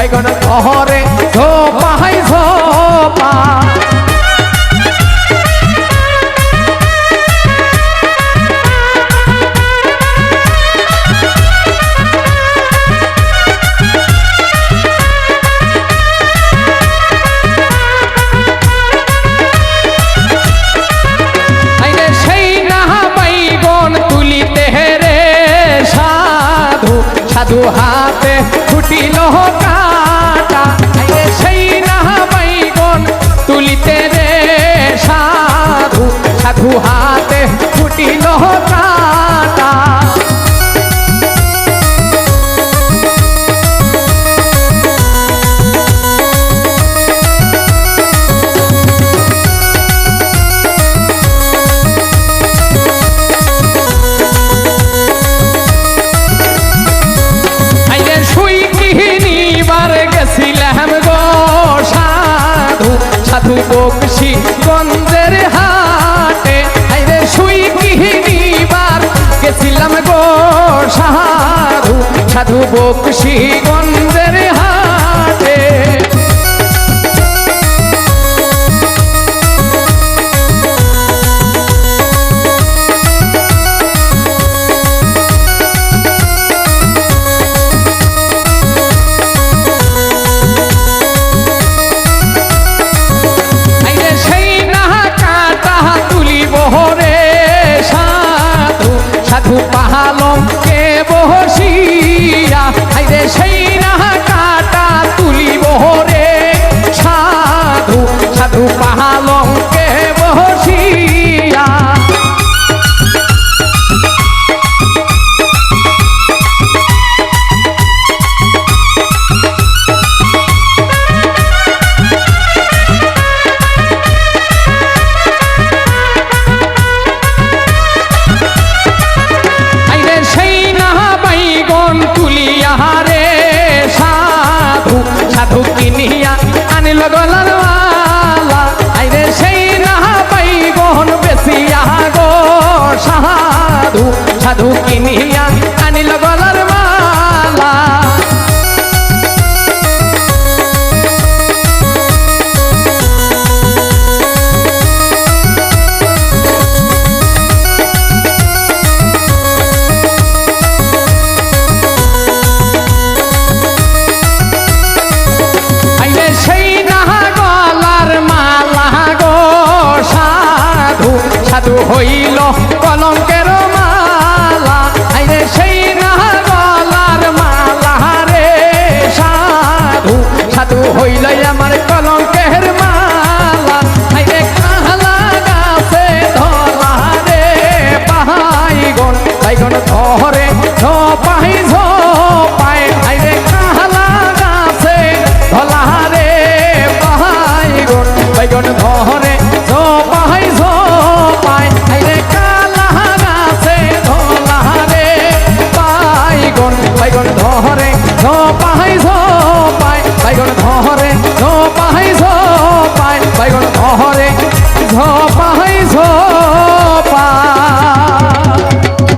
বাইগন ঘরে হাই ঝোপা। সাধু হাতে ফুটিল কাটা। সেই না বাইগন তুলিতে সাধু বকশি গঞ্জের হাটে। আইরে শুই কিহিনিবার গেছিলাম গো সাধু সাধু বকশি গঞ্জের সাধু পাহালম আনিল গলার মালা আইরে সেই না বাইগন বেশিয়া গো সাধু সাধু কিনিয়া আনিল গলার সাধু হইল কলঙ্কের মালা। সেই না গলার মালা রে সাধু সাধু হইল আমার কলঙ্কের মালা। আইরে কাহলা গাছে ধলা রে পাহাইগন বাইগন ধরে ঝপাই ঝপাই আইরে কাহলা গাছে ধলা রে পাহাইগন বাইগন ধরে